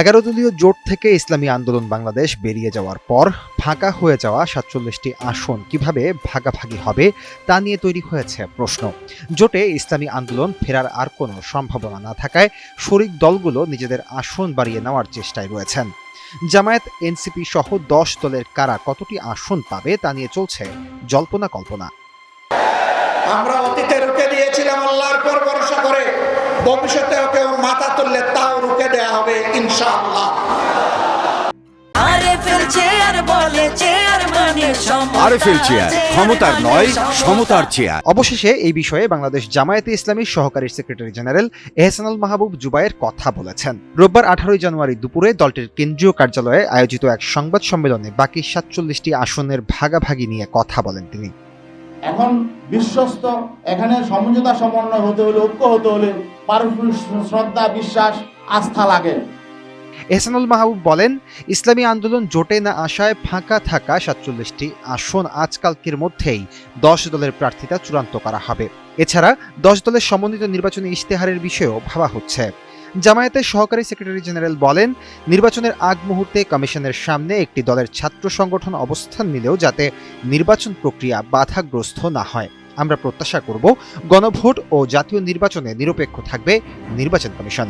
এগারো দলীয় জোট থেকে ইসলামী আন্দোলন বাংলাদেশ বেরিয়ে যাওয়ার পর ফাঁকা হয়ে যাওয়া সাতচল্লিশটি আসন কীভাবে ভাগাভাগি হবে তা নিয়ে তৈরি হয়েছে প্রশ্ন। জোটে ইসলামী আন্দোলন ফেরার আর কোনো সম্ভাবনা না থাকায় শরিক দলগুলো নিজেদের আসন বাড়িয়ে নেওয়ার চেষ্টায় রয়েছেন। জামায়াত, এনসিপি সহ দশ দলের কারা কতটি আসন পাবে তা নিয়ে চলছে জল্পনা কল্পনা। আমরা অতীতে রুখে দিয়েছিলাম আল্লাহর পর ভরসা করে, ভবিষ্যতে কেউ মাথা তুললে তাও আরএফএল চেয়ার ক্ষমতার নয় সমতার চেয়ার। অবশেষে এই বিষয়ে বাংলাদেশ জামায়াতে ইসলামীর সহকারী সেক্রেটারি জেনারেল এহসানুল মাহবুব জুবায়ের কথা বলেছেন। রোববার আঠারোই জানুয়ারি দুপুরে দলটির কেন্দ্রীয় কার্যালয়ে আয়োজিত এক সংবাদ সম্মেলনে বাকি সাতচল্লিশটি আসনের ভাগাভাগি নিয়ে কথা বলেন তিনি। এখন বিশ্বস্ত এখানে সমঝোতা সমন্বয় হতে হলে ঐক্য হতে হলে পারস্পরিক শ্রদ্ধা বিশ্বাস আস্থা লাগে। এহসানুল মাহবুব বলেন, ইসলামী আন্দোলন জোটে না আসায় ফাঁকা থাকা সাতচল্লিশটি আসন আজকালকের মধ্যেই দশ দলের প্রার্থিতা চূড়ান্ত করা হবে। এছাড়া দশ দলের সমন্বিত নির্বাচনী ইশতেহারের বিষয়েও ভাবা হচ্ছে। জামায়াতের সহকারী সেক্রেটারি জেনারেল বলেন, নির্বাচনের আগ মুহূর্তে কমিশনের সামনে একটি দলের ছাত্র সংগঠন অবস্থান নিলেও যাতে নির্বাচন প্রক্রিয়া বাধাগ্রস্ত না হয়। আমরা প্রত্যাশা করব, গণভোট ও জাতীয় নির্বাচনে নিরপেক্ষ থাকবে নির্বাচন কমিশন।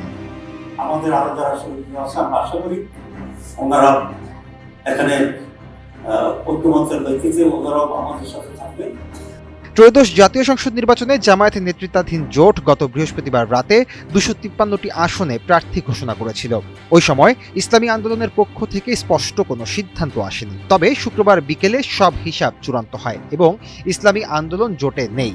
আমাদের আরও যারা শহীদ আছে, আমরা আশা করি ওনারা এখানে ঐক্যমত্যের ভিত্তিতে ওনারাও আমাদের সাথে থাকবে ত্রয়োদশ জাতীয় সংসদ নির্বাচনে জামায়াতের নেতৃত্বাধীন জোট গত বৃহস্পতিবার রাতে দুশো তিপ্পান্নটি আসনে প্রার্থী ঘোষণা করেছিল। ওই সময় ইসলামী আন্দোলনের পক্ষ থেকে স্পষ্ট কোনো সিদ্ধান্ত আসেনি। তবে শুক্রবার বিকেলে সব হিসাব চূড়ান্ত হয় এবং ইসলামী আন্দোলন জোটে নেই।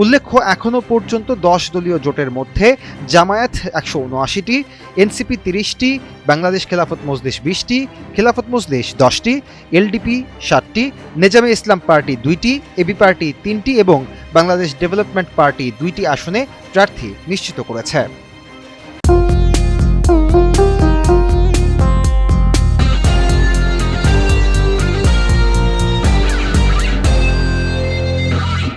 উল্লেখ্য এখনও পর্যন্ত দশ দলীয় জোটের মধ্যে জামায়াত একশো উনআশিটি, এনসিপি তিরিশটি, বাংলাদেশ খেলাফত মজলিস বিশটি, খেলাফত মজলিস দশটি, এলডিপি সাতটি নেজামে ইসলাম পার্টি দুইটি, এবি পার্টি তিনটি এবং বাংলাদেশ ডেভেলপমেন্ট পার্টি দুইটি আসনে প্রার্থী নিশ্চিত করেছে।